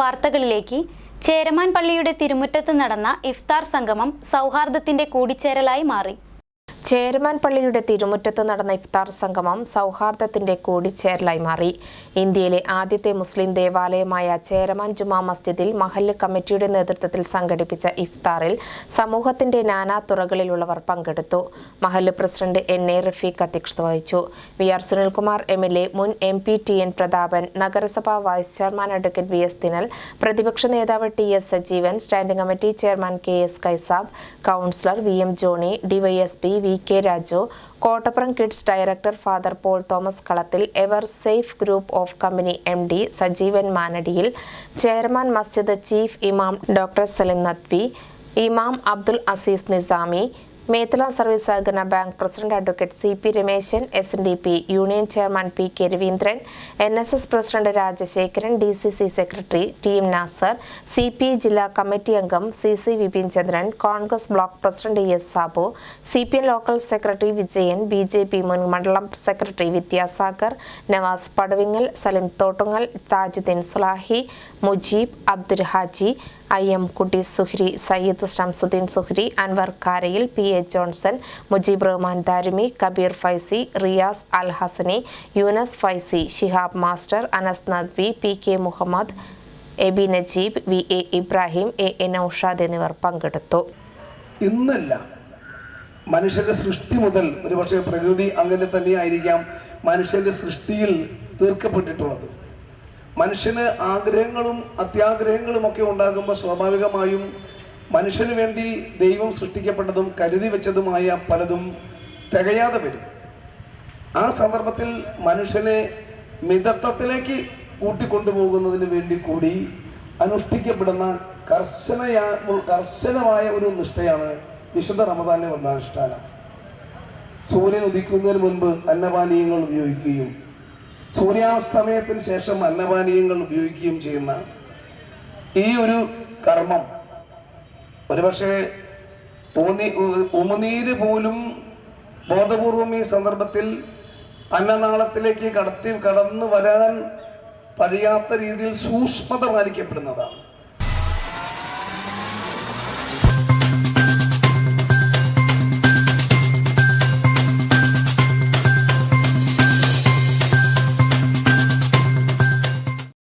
വാർത്തകളിലേക്ക്. ചേരമാൻ പള്ളിയുടെ തിരുമുറ്റത്ത് നടന്ന ഇഫ്താർ സംഗമം സൗഹാർദ്ദത്തിന്റെ കൂടിച്ചേരലായി മാറി. ചേരമാൻ പള്ളിയുടെ തിരുമുറ്റത്ത് നടന്ന ഇഫ്താർ സംഗമം സൗഹാർദ്ദത്തിന്റെ കൂടിച്ചേരലായി മാറി. ഇന്ത്യയിലെ ആദ്യത്തെ മുസ്ലിം ദേവാലയമായ ചേരമാൻ ജുമാ മസ്ജിദിൽ മഹല്ല് കമ്മിറ്റിയുടെ നേതൃത്വത്തിൽ സംഘടിപ്പിച്ച ഇഫ്താറിൽ സമൂഹത്തിന്റെ നാനാ തുറകളിലുള്ളവർ പങ്കെടുത്തു. മഹല്ല് പ്രസിഡന്റ് എൻ എ റഫീഖ് അധ്യക്ഷത വഹിച്ചു. V R Sunilkumar M L A മുൻ M P T N Prathapan നഗരസഭാ vice chairman advocate V S Dinal പ്രതിപക്ഷ നേതാവ് T S Sajeevan standing committee chairman K S Kaisab councillor V M Johnny DYSP V K Raju Kottappuram kids director father Paul Thomas Kalathil ever safe group of company M D Sajeevan Manadiyil chairman Masjid chief ഇമാം doctor Salim Nadvi ഇമാം Abdul Azeez Nizami Methala service സഹകരണ bank president advocate C P Rameshan S N D P union chairman P K Raveendran N S S president Rajasekharan D C C secretary T M Nasar C P I ജില്ലാ committee അംഗം C C Vipin Chandran Congress block president S Sabu C P M local secretary Vijayan B J P മുൻ മണ്ഡലം secretary Vidyasagar Navas Padavingal Salim Thottungal Thajudheen Sulahi Mujeeb Abdul Haji I M Kutty Suhri Sayyid Shamsuddin Suhri Anwar Karayil P A Johnson Mujeeb Rahman Darimi Kabeer Faizy Riyas Al Hasani Yunus Faizy Shihab master Anas Nadvi P K Muhammad A B Najeeb V A Ibrahim A A Noushad എന്നിവർ പങ്കെടുത്തു. ഇന്നല്ല മനുഷ്യന്റെ സൃഷ്ടി മുതൽ ഒരുപക്ഷെ പ്രകൃതി അങ്ങനെ തന്നെയായിരിക്കാം മനുഷ്യന്റെ സൃഷ്ടിയിൽ തീർക്കപ്പെട്ടിട്ടുള്ളത്. മനുഷ്യന് ആഗ്രഹങ്ങളും അത്യാഗ്രഹങ്ങളും ഒക്കെ ഉണ്ടാകുമ്പോൾ സ്വാഭാവികമായും മനുഷ്യന് വേണ്ടി ദൈവം സൃഷ്ടിക്കപ്പെട്ടതും കരുതി വെച്ചതുമായ പലതും തികയാതെ വരും. ആ സന്ദർഭത്തിൽ മനുഷ്യനെ മിതത്വത്തിലേക്ക് കൂട്ടിക്കൊണ്ടുപോകുന്നതിന് വേണ്ടി കൂടി അനുഷ്ഠിക്കപ്പെടുന്ന കർശനയാ കർശനമായ ഒരു നിഷ്ഠയാണ് വിശുദ്ധ റമദാനിലെ ഒന്നാനുഷ്ഠാനം സൂര്യൻ ഉദിക്കുന്നതിന് മുൻപ് അന്നപാനീയങ്ങൾ ഉപയോഗിക്കുകയും സൂര്യാസ്തമയത്തിന് ശേഷം അന്നപാനീയങ്ങൾ ഉപയോഗിക്കുകയും ചെയ്യുന്ന ഈ ഒരു കർമ്മം ഒരുപക്ഷെ ഊന്നി ഉമനീര് പോലും ബോധപൂർവം ഈ സന്ദർഭത്തിൽ അന്നനാളത്തിലേക്ക് കടത്തി കടന്നു വരാൻ കഴിയാത്ത രീതിയിൽ സൂക്ഷ്മത പാലിക്കപ്പെടുന്നതാണ്.